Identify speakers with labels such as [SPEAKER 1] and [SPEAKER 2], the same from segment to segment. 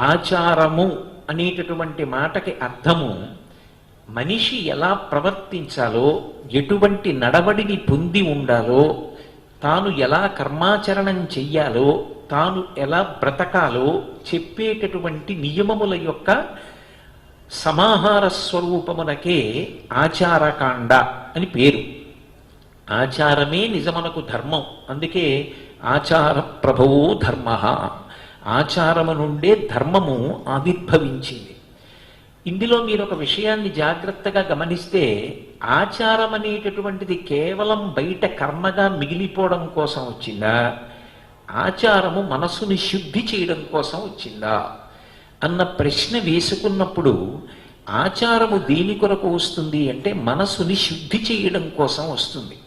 [SPEAKER 1] ఆచారము అనేటటువంటి మాటకి అర్థము మనిషి ఎలా ప్రవర్తించాలో ఎటువంటి నడవడిని పొంది ఉండాలో తాను ఎలా కర్మాచరణం చెయ్యాలో తాను ఎలా బ్రతకాలో చెప్పేటటువంటి నియమముల యొక్క సమాహార స్వరూపమునకే ఆచారకాండ అని పేరు. ఆచారమే నిజమనకు ధర్మం. అందుకే ఆచార ప్రభవో ధర్మ. ఆచారము నుండే ధర్మము ఆవిర్భవించింది. ఇందులో మీరు ఒక విషయాన్ని జాగ్రత్తగా గమనిస్తే ఆచారం అనేటటువంటిది కేవలం బయట కర్మగా మిగిలిపోవడం కోసం వచ్చిందా? ఆచారము మనసుని శుద్ధి చేయడం కోసం వచ్చిందా? అన్న ప్రశ్న వేసుకున్నప్పుడు ఆచారము దేని కొరకు వస్తుంది అంటే మనసుని శుద్ధి చేయడం కోసం వస్తుంది.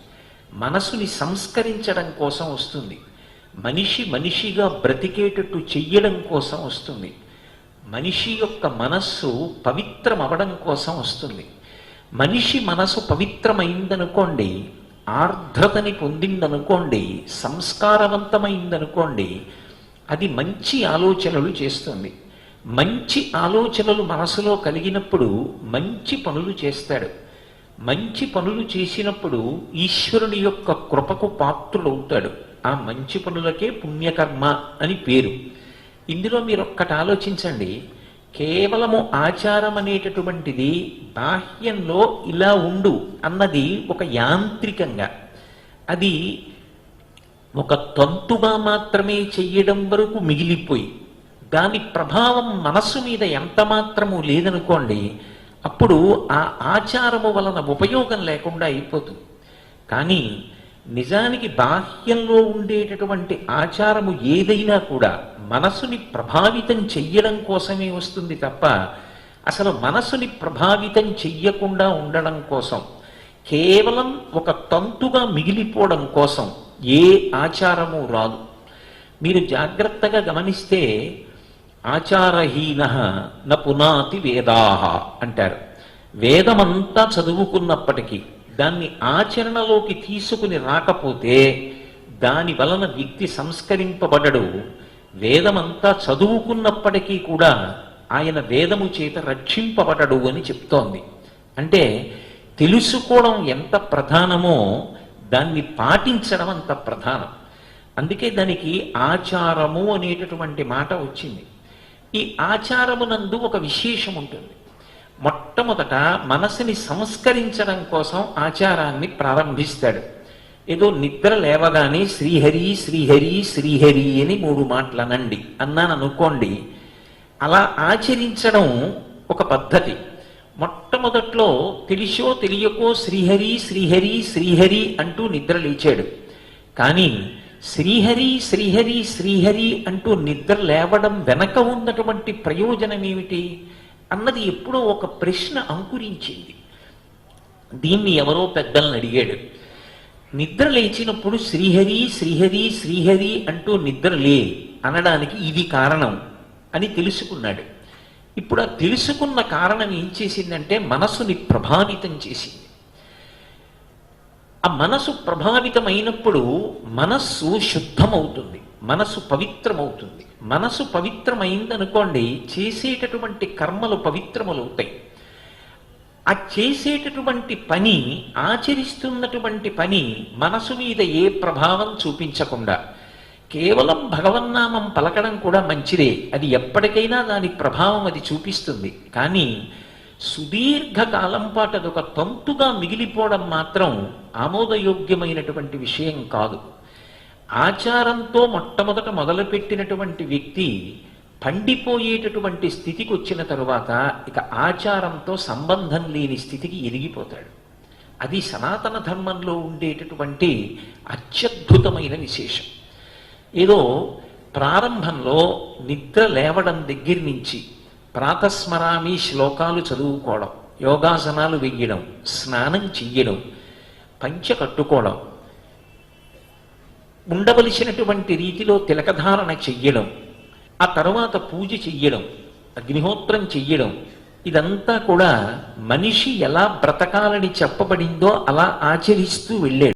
[SPEAKER 1] మనసుని సంస్కరించడం కోసం వస్తుంది. మనిషి మనిషిగా బ్రతికేటట్టు చెయ్యడం కోసం వస్తుంది. మనిషి యొక్క మనస్సు పవిత్రం అవడం కోసం వస్తుంది. మనిషి మనసు పవిత్రమైందనుకోండి ఆర్ద్రతని పొందిందనుకోండి సంస్కారవంతమైందనుకోండి అది మంచి ఆలోచనలు చేస్తుంది. మంచి ఆలోచనలు మనసులో కలిగినప్పుడు మంచి పనులు చేస్తాడు. మంచి పనులు చేసినప్పుడు ఈశ్వరుని యొక్క కృపకు పాత్రుడవుతాడు. ఆ మంచి పనులకే పుణ్యకర్మ అని పేరు. ఇందులో మీరు ఒక్కటి ఆలోచించండి. కేవలము ఆచారం అనేటటువంటిది బాహ్యంలో ఇలా ఉండు అన్నది ఒక యాంత్రికంగా. అది ఒక తంతుగా మాత్రమే చెయ్యడం వరకు మిగిలిపోయి దాని ప్రభావం మనస్సు మీద ఎంత మాత్రము లేదనుకోండి అప్పుడు ఆ ఆచారము వలన ఉపయోగం లేకుండా అయిపోతుంది. కానీ నిజానికి బాహ్యంలో ఉండేటటువంటి ఆచారము ఏదైనా కూడా మనసుని ప్రభావితం చెయ్యడం కోసమే వస్తుంది తప్ప అసలు మనసుని ప్రభావితం చెయ్యకుండా ఉండడం కోసం కేవలం ఒక తంతుగా మిగిలిపోవడం కోసం ఏ ఆచారము రాదు. మీరు జాగ్రత్తగా గమనిస్తే ఆచారహీన న పునాతి వేదాహ అంటారు. వేదమంతా చదువుకున్నప్పటికీ దాన్ని ఆచరణలోకి తీసుకుని రాకపోతే దాని వలన వ్యక్తి సంస్కరింపబడడు. వేదమంతా చదువుకున్నప్పటికీ కూడా ఆయన వేదము చేత రక్షింపబడడు అని చెప్తోంది. అంటే తెలుసుకోవడం ఎంత ప్రధానమో దాన్ని పాటించడం అంత ప్రధానం. అందుకే దానికి ఆచారము అనేటటువంటి మాట వచ్చింది. ఈ ఆచారమునందు ఒక విశేషం ఉంటుంది మొట్టమొదట మనసుని సంస్కరించడం కోసం ఆచారాన్ని ప్రారంభిస్తాడు. ఏదో నిద్ర లేవగానే శ్రీహరి శ్రీహరి శ్రీహరి అని మూడు మాటలనండి. అన్నాను అనుకోండి. అలా ఆచరించడం ఒక పద్ధతి. మొట్టమొదట్లో తెలిసో తెలియకో శ్రీహరి శ్రీహరి శ్రీహరి అంటూ నిద్ర లేచాడు. కానీ శ్రీహరి శ్రీహరి శ్రీహరి అంటూ నిద్ర లేవడం వెనక ఉన్నటువంటి ప్రయోజనం ఏమిటి అన్నది ఎప్పుడో ఒక ప్రశ్న అంకురించింది. దీన్ని ఎవరో పెద్దలను అడిగాడు. నిద్ర లేచినప్పుడు శ్రీహరి శ్రీహరి శ్రీహరి అంటూ నిద్ర లే అనడానికి ఇది కారణం అని తెలుసుకున్నాడు. ఇప్పుడు ఆ తెలుసుకున్న కారణం ఏం చేసిందంటే మనసుని ప్రభావితం చేసింది. ఆ మనసు ప్రభావితమైనప్పుడు మనస్సు శుద్ధమవుతుంది. మనసు పవిత్రమవుతుంది. మనసు పవిత్రమైందనుకోండి చేసేటటువంటి కర్మలు పవిత్రములవుతాయి. ఆ చేసేటటువంటి పని ఆచరిస్తున్నటువంటి పని మనసు మీద ఏ ప్రభావం చూపించకుండా కేవలం భగవన్నామం పలకడం కూడా మంచిదే. అది ఎప్పటికైనా దాని ప్రభావం అది చూపిస్తుంది. కానీ సుదీర్ఘకాలం పాటు అదొక తంతుగా మిగిలిపోవడం మాత్రం ఆమోదయోగ్యమైనటువంటి విషయం కాదు. ఆచారంతో మొట్టమొదట మొదలుపెట్టినటువంటి వ్యక్తి పండిపోయేటటువంటి స్థితికి వచ్చిన తరువాత ఇక ఆచారంతో సంబంధం లేని స్థితికి ఎదిగిపోతాడు. అది సనాతన ధర్మంలో ఉండేటటువంటి అత్యద్భుతమైన విశేషం. ఏదో ప్రారంభంలో నిద్ర లేవడం దగ్గర నుంచి ప్రాతస్మరామి శ్లోకాలు చదువుకోవడం యోగాసనాలు వెయ్యడం స్నానం చెయ్యడం పంచ కట్టుకోవడం ఉండవలసినటువంటి రీతిలో తిలకధారణ చెయ్యడం ఆ తర్వాత పూజ చెయ్యడం అగ్నిహోత్రం చెయ్యడం ఇదంతా కూడా మనిషి ఎలా బ్రతకాలని చెప్పబడిందో అలా ఆచరిస్తూ వెళ్ళాడు.